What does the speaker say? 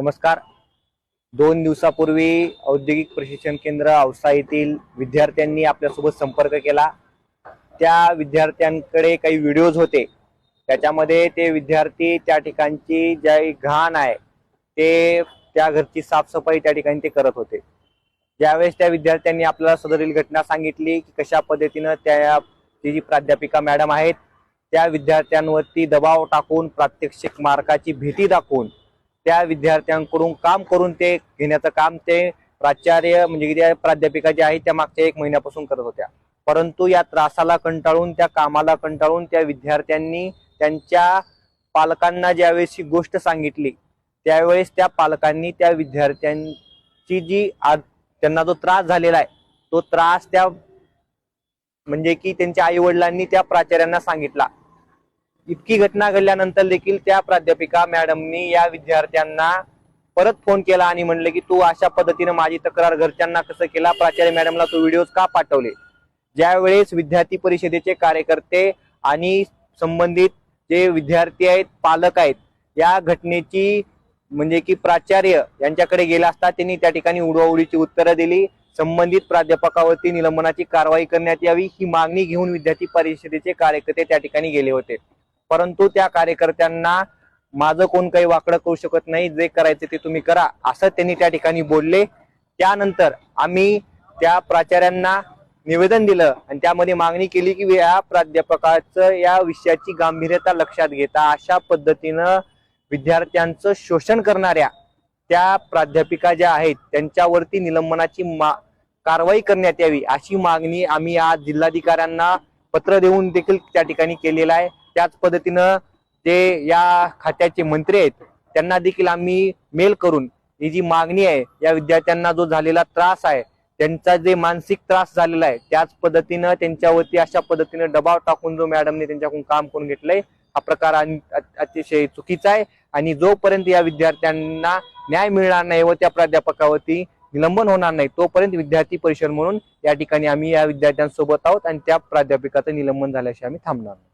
नमस्कार. दोन दिवसापूर्वी औद्योगिक प्रशिक्षण केंद्र औसा येथील विद्यार्थ्यांनी आपल्यासोबत संपर्क केला. त्या विद्यार्थ्यांकडे काही व्हिडिओज होते. त्याच्यामध्ये ते विद्यार्थी त्या ठिकाणची ज्या घाण आहे ते त्या घरची साफसफाई त्या ठिकाणी ते करत होते. ज्यावेळेस त्या विद्यार्थ्यांनी आपल्याला सदरील घटना सांगितली की कशा पद्धतीनं त्या ती जी प्राध्यापिका मॅडम आहेत त्या विद्यार्थ्यांवरती दबाव टाकून प्रात्यक्षिक मार्काची भीती दाखवून त्या विद्यार्थ्यांकडून काम करून ते घेण्याचं काम ते प्राचार्य म्हणजे त्या प्राध्यापिका ज्या आहेत त्या मागच्या एक महिन्यापासून करत होत्या. परंतु या त्रासाला कंटाळून त्या कामाला कंटाळून त्या विद्यार्थ्यांनी त्यांच्या पालकांना ज्यावेळेस ही गोष्ट सांगितली त्यावेळेस त्या पालकांनी त्या विद्यार्थ्यांची जी आज त्यांना जो त्रास झालेला आहे तो त्रास त्या म्हणजे की त्यांच्या आई वडिलांनी त्या प्राचार्यांना सांगितला. इतकी घटना घडल्यानंतर देखील त्या प्राध्यापिका मॅडमनी या विद्यार्थ्यांना परत फोन केला आणि म्हणले की तू अशा पद्धतीने माझी तक्रार घरच्यांना कसं केला? प्राचार्य मॅडमला तू व्हिडिओ का पाठवले? ज्यावेळेस विद्यार्थी परिषदेचे कार्यकर्ते आणि संबंधित जे विद्यार्थी आहेत पालक आहेत या घटनेची म्हणजे की प्राचार्य यांच्याकडे गेला असता त्यांनी त्या ठिकाणी उडवाउडीची उत्तरं दिली. संबंधित प्राध्यापकावरती निलंबनाची कारवाई करण्यात यावी ही मागणी घेऊन विद्यार्थी परिषदेचे कार्यकर्ते त्या ठिकाणी गेले होते. परंतु त्या कार्यकर्त्यांना माझं कोण काही वाकडं करू शकत नाही जे करायचे ते तुम्ही करा असं त्यांनी त्या ठिकाणी बोलले. त्यानंतर आम्ही त्या प्राचार्यांना निवेदन दिलं आणि त्यामध्ये मागणी केली की या प्राध्यापकाचं या विषयाची गांभीर्यता लक्षात घेता अशा पद्धतीनं विद्यार्थ्यांचं शोषण करणाऱ्या त्या प्राध्यापिका ज्या आहेत त्यांच्यावरती निलंबनाची मा कारवाई करण्यात यावी अशी मागणी आम्ही आज जिल्हाधिकाऱ्यांना पत्र देऊन देखील त्या ठिकाणी केलेलं आहे. त्याच पद्धतीनं जे या खात्याचे मंत्री आहेत त्यांना देखील आम्ही मेल करून ही जी मागणी आहे या विद्यार्थ्यांना जो झालेला त्रास आहे त्यांचा जे मानसिक त्रास झालेला आहे त्याच पद्धतीनं त्यांच्यावरती अशा पद्धतीनं दबाव टाकून जो मॅडमने त्यांच्याकडून काम करून घेतलंय हा प्रकार अतिशय चुकीचा आहे. आणि जोपर्यंत या विद्यार्थ्यांना न्याय मिळणार नाही व त्या प्राध्यापकावरती निलंबन होणार नाही तोपर्यंत विद्यार्थी परिषद म्हणून या ठिकाणी आम्ही या विद्यार्थ्यांसोबत आहोत आणि त्या प्राध्यापिकाचं निलंबन झाल्याशिवाय आम्ही थांबणार नाही.